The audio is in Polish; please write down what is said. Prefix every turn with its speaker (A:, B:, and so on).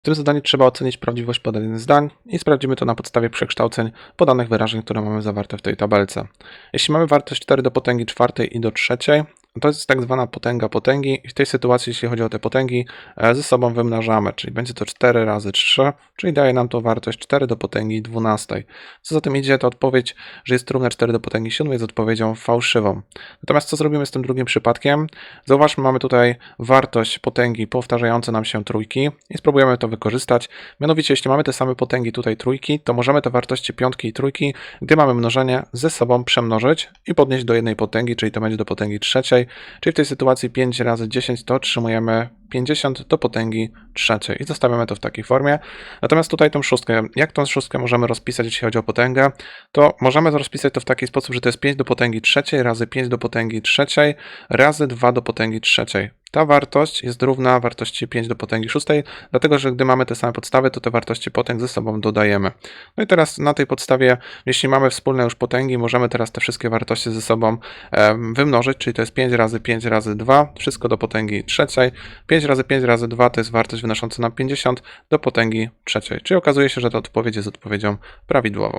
A: W tym zadaniu trzeba ocenić prawdziwość podanych zdań i sprawdzimy to na podstawie przekształceń podanych wyrażeń, które mamy zawarte w tej tabelce. Jeśli mamy wartość 4 do potęgi czwartej i do trzeciej, to jest tak zwana potęga potęgi i w tej sytuacji, jeśli chodzi o te potęgi, e, ze sobą wymnażamy, czyli będzie to 4 razy 3, czyli daje nam to wartość 4 do potęgi 12. Co za tym idzie, to odpowiedź, że jest równa 4 do potęgi 7 jest odpowiedzią fałszywą. Natomiast co zrobimy z tym drugim przypadkiem? Zauważmy, mamy tutaj wartość potęgi powtarzające nam się trójki i spróbujemy to wykorzystać. Mianowicie, jeśli mamy te same potęgi tutaj trójki, to możemy te wartości piątki i trójki, gdy mamy mnożenie, ze sobą przemnożyć i podnieść do jednej potęgi, czyli to będzie do potęgi trzeciej, czyli w tej sytuacji 5 razy 10 to otrzymujemy 50 do potęgi trzeciej i zostawiamy to w takiej formie. Natomiast tutaj tą szóstkę, jak tą szóstkę możemy rozpisać, jeśli chodzi o potęgę, to możemy rozpisać to w taki sposób, że to jest 5 do potęgi trzeciej razy 5 do potęgi trzeciej razy 2 do potęgi trzeciej. Ta wartość jest równa wartości 5 do potęgi szóstej, dlatego że gdy mamy te same podstawy, to te wartości potęg ze sobą dodajemy. No i teraz na tej podstawie, jeśli mamy wspólne już potęgi, możemy teraz te wszystkie wartości ze sobą wymnożyć, czyli to jest 5 razy 5 razy 2, wszystko do potęgi trzeciej. 5 razy 5 razy 2 to jest wartość wynosząca nam 50 do potęgi trzeciej. Czyli okazuje się, że ta odpowiedź jest odpowiedzią prawidłową.